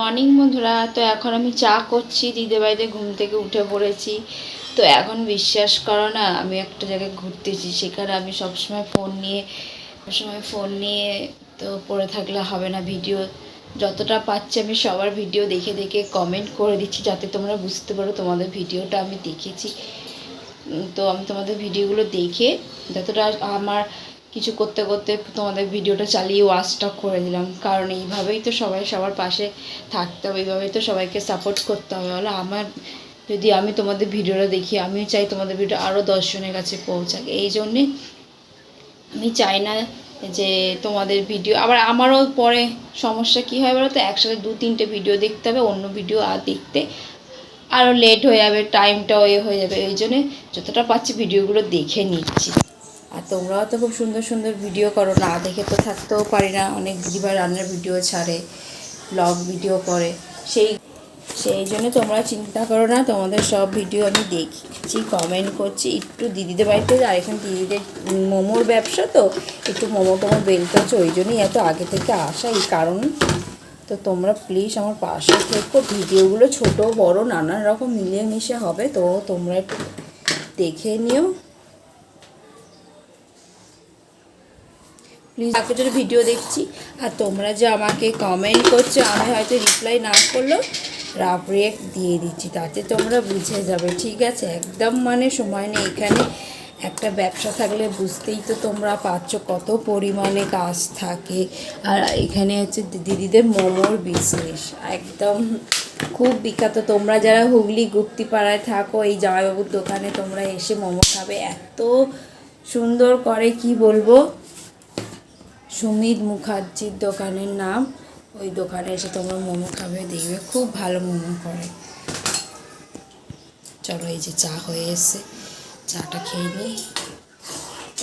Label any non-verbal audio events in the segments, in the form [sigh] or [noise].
Morning বন্ধুরা, তো এখন আমি চা করছি দিদি বাড়িতে ঘুম থেকে উঠে পড়েছি। তো এখন বিশ্বাস করো না, আমি একটা জায়গায় ঘুরতেছি, সেখানে আমি সবসময় ফোন নিয়ে, সবসময় ফোন নিয়ে তো পড়ে থাকলে হবে না ভিডিও যতটা পাচ্ছি আমি সবার ভিডিও দেখে দেখে কমেন্ট করে দিচ্ছি, যাতে তোমরা বুঝতে পারো তোমাদের ভিডিওটা আমি দেখেছি। তো আমি তোমাদের ভিডিওগুলো দেখে, যতটা আমার কিছু করতে করতে তোমাদের ভিডিওটা চালিয়ে ওয়াচটা করে দিলাম। কারণ এইভাবেই তো সবাই সবার পাশে থাকতে হবে, এইভাবেই তো সবাইকে সাপোর্ট করতে হবে। বলে আমার, যদি আমি তোমাদের ভিডিওটা দেখি, আমিও চাই তোমাদের ভিডিও আরও দশজনের কাছে পৌঁছাক। এই জন্যে আমি চাই না যে তোমাদের ভিডিও আবার আমারও পরে সমস্যা কী হয় বলো তো একসাথে দু তিনটে ভিডিও দেখতে হবে, অন্য ভিডিও আর দেখতে আরও লেট হয়ে যাবে টাইমটাও এ হয়ে যাবে। এই জন্যে যতটা পাচ্ছি ভিডিওগুলো দেখে নিচ্ছি। আর তোমরাও তো খুব সুন্দর সুন্দর ভিডিও করো। না, দেখে তো থাকতেও পারি না। অনেক দিদিভাই রান্নার ভিডিও ছাড়ে ব্লগ ভিডিও করে। সেই সেই জন্য তোমরা চিন্তা করো না, তোমাদের সব ভিডিও আমি দেখছি কমেন্ট করছি। একটু দিদিদের বাড়িতে আর এখানে দিদিদের মোমোর ব্যবসা তো, একটু মোমো টোমো বেলতে হচ্ছে ওই জন্যই এত আগে থেকে আসা এই কারণ। তো তোমরা প্লিজ আমার পাশে থেকো। ভিডিওগুলো ছোট, বড়, নানান রকম মিলিয়ে মিশে হবে, তো তোমরা একটু দেখে নিও। প্লিজ জন্য ভিডিও দেখছি, আর তোমরা যে আমাকে কমেন্ট করছ, আমি হয়তো রিপ্লাই না করলেও রাফ রিয়েক্ট দিয়ে দিচ্ছি, তাতে তোমরা বুঝে যাবে, ঠিক আছে? একদম মানে সময় নেই এখানে। একটা ব্যবসা থাকলে বুঝতেই তো তোমরা পাচ্ছ কত পরিমাণে কাজ থাকে। আর এখানে হচ্ছে দিদিদের মোমোর বিজনেস একদম খুব বিখ্যাত। তোমরা যারা হুগলি গুপ্তিপাড়ায় থাকো, এই জামাইবাবুর দোকানে তোমরা এসে মোমো খাবে, এত সুন্দর করে, কি বলব? সুমিত মুখার্জির দোকানের নাম। ওই দোকানে এসে তোমরা মোমো খাবে দেখবে খুব ভালো মোমো করে। চলো এই যে চা হয়ে এসছে চাটা খেয়ে নিই।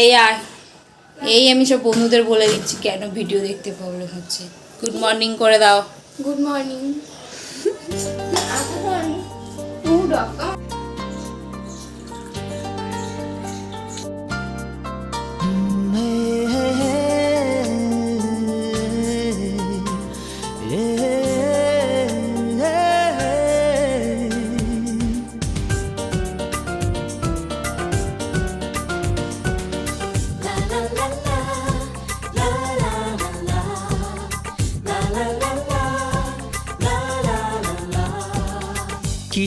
এই আর এই আমি সব বন্ধুদের বলে দিচ্ছি কেন ভিডিও দেখতে প্রবলেম হচ্ছে। গুড মর্নিং করে দাও। গুড মর্নিং [laughs]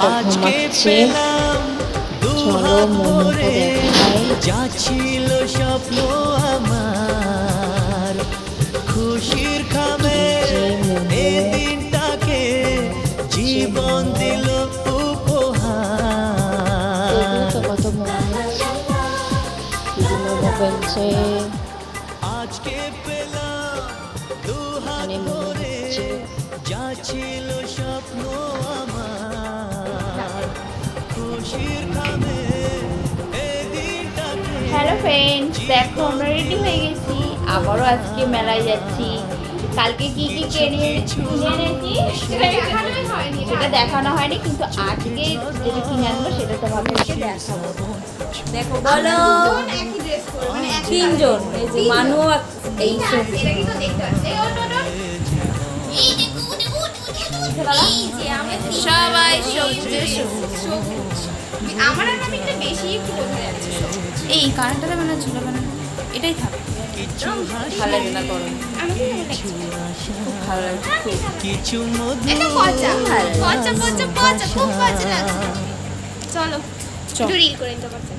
আজকে ঘুমাচ্ছে। চলো দেখাই। যা ছিল স্বপ্ন আমার। খুশির খামে যে মোমো। এ দিনটাকে জীবন দিল উপহার। তো কত মোমো বলছে আজকে পেলাম দু হাত মানে মোমো যা ছিল স্বপ্ন আমার। হ্যালো ফ্রেন্ডস দেখো আমরা রেডি হয়ে গেছি আবারও আজকে মেলায় যাচ্ছি কালকে কি কি কিনে এনেছি সেটা দেখানো হয়নি কিন্তু আজকে যেটা কিনে আনব সেটা তোমাদেরকে দেখাবো দেখো বলো তিনজন এই যে মানু এই সবাই সবজি। আমার আর আমি একটু বেশি একটু বলতে যাচ্ছি এই কারেন্টটা দেবে না ঝুলে বানানো এটাই থাক। ভালো লাগে না গরম। আমাকে ভালো লাগছে। কিছু খুব ভালো লাগে খুব কিছু মধু এটা পচা পচা পচা পচা খুব পচা লাগছে। চলো চল। রিল করে নিতে পারছেন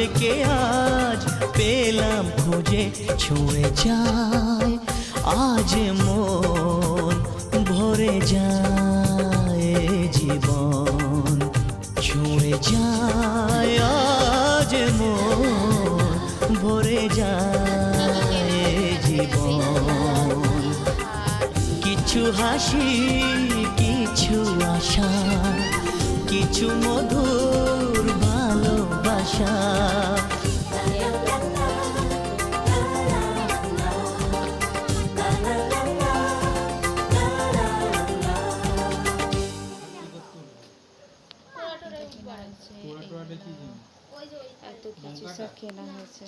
নিজেকে আজ পেলাম খুঁজে, ছুঁয়ে যায়। আজ মন ভরে যায় জীবন, ছুঁয়ে যায়। আজ মন ভরে যায় জীবন। কিছু হাসি, কিছু আশা, কিছু মধুর ভালোবাসা। এত কিছু সব কেনা হয়েছে।